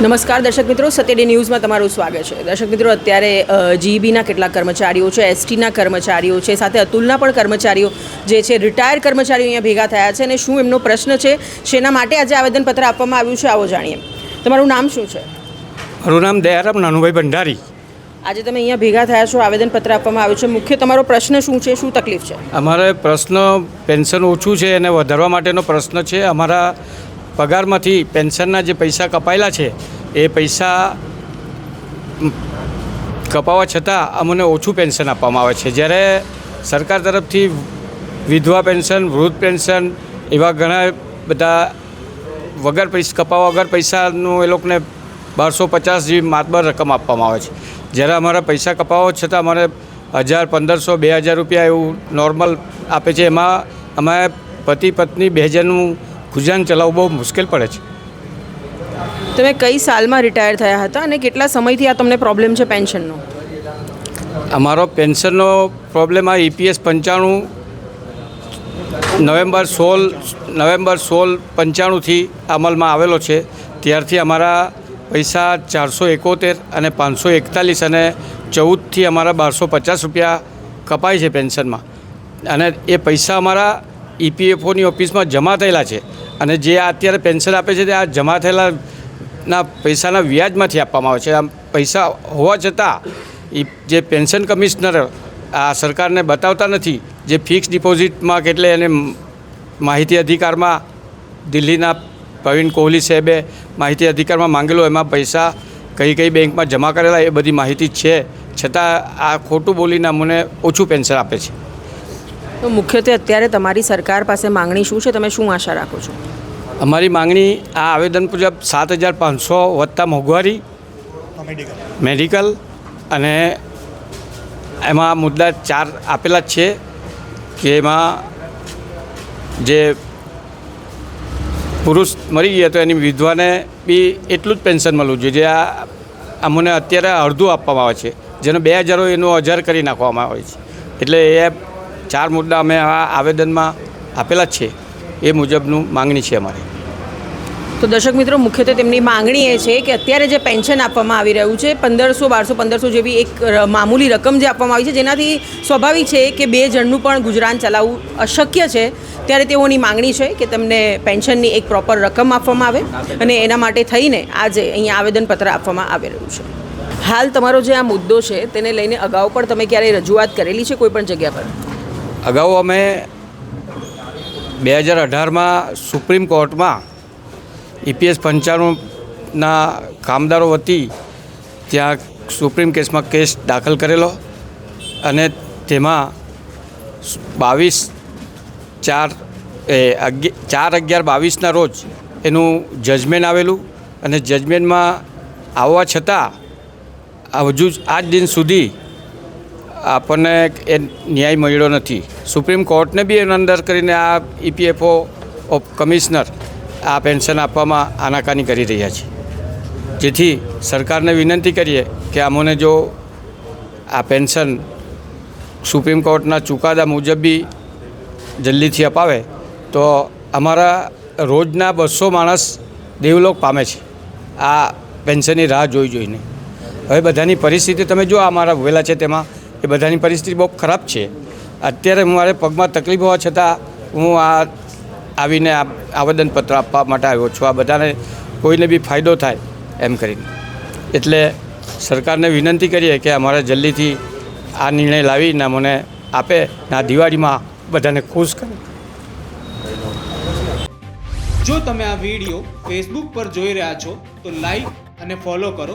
નમસ્કાર દર્શક મિત્રો સત્યડે ન્યૂઝમાં તમારું સ્વાગત છે. દર્શક મિત્રો અત્યારે જીબીના કેટલાક કર્મચારીઓ છે એસટીના કર્મચારીઓ છે સાથે અતુલના પણ કર્મચારીઓ જે છે રિટાયર કર્મચારીઓ અહીંયા ભેગા થયા છે અને શું એમનો પ્રશ્ન છે શેના માટે આજે આવેદનપત્ર આપવામાં આવ્યું છે આવો જાણીએ. તમારું નામ શું છે? મારું નામ દયારામ નાનુભાઈ ભંડારી. આજે તમે અહીંયા ભેગા થયા છો આવેદનપત્ર આપવામાં આવ્યું છે. મુખ્ય તમારો પ્રશ્ન શું છે શું તકલીફ છે? અમારે પ્રશ્ન પેન્શન ઓછું છે એને વધારવા માટેનો પ્રશ્ન છે. અમારા પગારમાંથી પેન્શનના જે પૈસા કપાયેલા છે, એ પૈસા કપાવા છતાં અમને ઓછું પેન્શન આપવામાં આવે છે. જ્યારે સરકાર તરફથી વિધવા પેન્શન, વૃદ્ધ પેન્શન એવા ઘણા બધા વગર પૈસા કપાવવા વગર પૈસાનું એ લોકોને બારસો પચાસ જેવી માતબર રકમ આપવામાં આવે છે. જ્યારે અમારા પૈસા કપાવવા છતાં અમારે હજાર પંદરસો, બે હજાર રૂપિયા એવું નોર્મલ આપે છે. એમાં અમે પતિ પત્ની બે હજારનું ગુજરાન ચલાવવું બહુ મુશ્કેલ પડે છે. તમે કઈ સાલમાં રિટાયર થયા હતા અને કેટલા સમયથી આ તમને પ્રોબ્લેમ છે પેન્શનનો? અમારો પેન્શનનો પ્રોબ્લેમ આ ઈપીએસ પંચાણું નવેમ્બર સોળ નવેમ્બર સોળ પંચાણુંથી અમલમાં આવેલો છે. ત્યારથી અમારા પૈસા ચારસો એકોતેર અને પાંચસો એકતાલીસ અને ચૌદથી અમારા બારસો પચાસ રૂપિયા કપાય છે પેન્શનમાં. અને એ પૈસા અમારા ઈપીએફઓની ઓફિસમાં જમા થયેલા છે અને જે આ અત્યારે પેન્શન આપે છે તે આ જમા થયેલા ના પૈસાના વ્યાજમાંથી આપવામાં આવે છે. આમ પૈસા હોવા છતાં જે પેન્શન કમિશનર આ સરકારને બતાવતા નથી, જે ફિક્સ ડિપોઝિટમાં કેટલે એને માહિતી અધિકારમાં દિલ્હીના પ્રવીણ કોહલી સાહેબે માહિતી અધિકારમાં માંગેલો એમાં પૈસા કઈ કઈ બેંકમાં જમા કરેલા એ બધી માહિતી છે. છતાં આ ખોટું બોલીને અમને ઓછું પેન્શન આપે છે. તો મુખ્યત્વે અત્યારે તમારી સરકાર પાસે માંગણી શું છે? તમે શું આશા રાખો છો? અમારી માંગણી આ આવેદન મુજબ સાત હજાર પાંચસો વત્તા મોંઘવારી, મેડિકલ અને એમાં મુદ્દા ચાર આપેલા જ છે કે એમાં જે પુરુષ મરી ગયા તો એની વિધવાને બી એટલું જ પેન્શન મળવું જોઈએ. જે આ અમને અત્યારે અડધું આપવામાં આવે છે. જેનો બે હજાર એનું હજાર કરી નાખવામાં આવે છે. એટલે એ ચાર મુદ્દા અમે આ આવેદનમાં આપેલા જ છે. એ મુજબનું માંગણી છે અમારી. તો દર્શક મિત્રો, મુખ્યત્વે તેમની માંગણી એ છે કે અત્યારે જે પેન્શન આપવામાં આવી રહ્યું છે, પંદરસો, બારસો, પંદરસો જેવી એક મામૂલી રકમ જે આપવામાં આવી છે, જેનાથી સ્વાભાવિક છે કે બે જણનું પણ ગુજરાન ચલાવવું અશક્ય છે. ત્યારે તેઓની માંગણી છે કે તેમને પેન્શનની એક પ્રોપર રકમ આપવામાં આવે અને એના માટે થઈને આજે અહીંયા આવેદનપત્ર આપવામાં આવી રહ્યું છે. હાલ તમારો જે આ મુદ્દો છે, તેને લઈને અગાઉ પણ તમે ક્યારેય રજૂઆત કરેલી છે કોઈપણ જગ્યા પર? અગાઉ અમે બે હજાર અઢારમાં સુપ્રીમ કોર્ટમાં ઈપીએસ પંચાણુંના કામદારો વતી ત્યાં સુપ્રીમ કેસમાં કેસ દાખલ કરેલો અને તેમાં બાવીસ ચાર, એ ચાર અગિયાર બાવીસના રોજ એનું જજમેન્ટ આવેલું અને જજમેન્ટમાં આવવા છતાં હજુ આજ દિન સુધી આપણને એ ન્યાય મળ્યો નથી. સુપ્રીમ કોર્ટને બી એના અંદર કરીને આ ઈપીએફઓ ઓફ કમિશનર આ પેન્શન આપવામાં આનાકાની કરી રહ્યા છે. જેથી સરકારને વિનંતી કરીએ કે અમને જો આ પેન્શન સુપ્રીમ કોર્ટના ચુકાદા મુજબ બી જલ્દીથી અપાવે, તો અમારા રોજના બસો માણસ દેવલોક પામે છે. આ પેન્શનની રાહ જોઈ જોઈને. હવે બધાની પરિસ્થિતિ તમે જો અમારા ઉભેલા છે તેમાં. એ બધાની પરિસ્થિતિ બહુ ખરાબ છે. અત્યારે મારે પગમાં તકલીફ હોવા છતાં હું આ આવીને આ આવેદનપત્ર આપવા માટે આવ્યો છું. આ બધાને કોઈને બી ફાયદો થાય એમ કરીને. એટલે સરકારને વિનંતી કરીએ કે અમારે જલ્દીથી આ નિર્ણય લાવીને મને આપે ને આ દિવાળીમાં બધાને ખુશ કરે. જો તમે આ વીડિયો ફેસબુક પર જોઈ રહ્યા છો, તો લાઈક અને ફોલો કરો.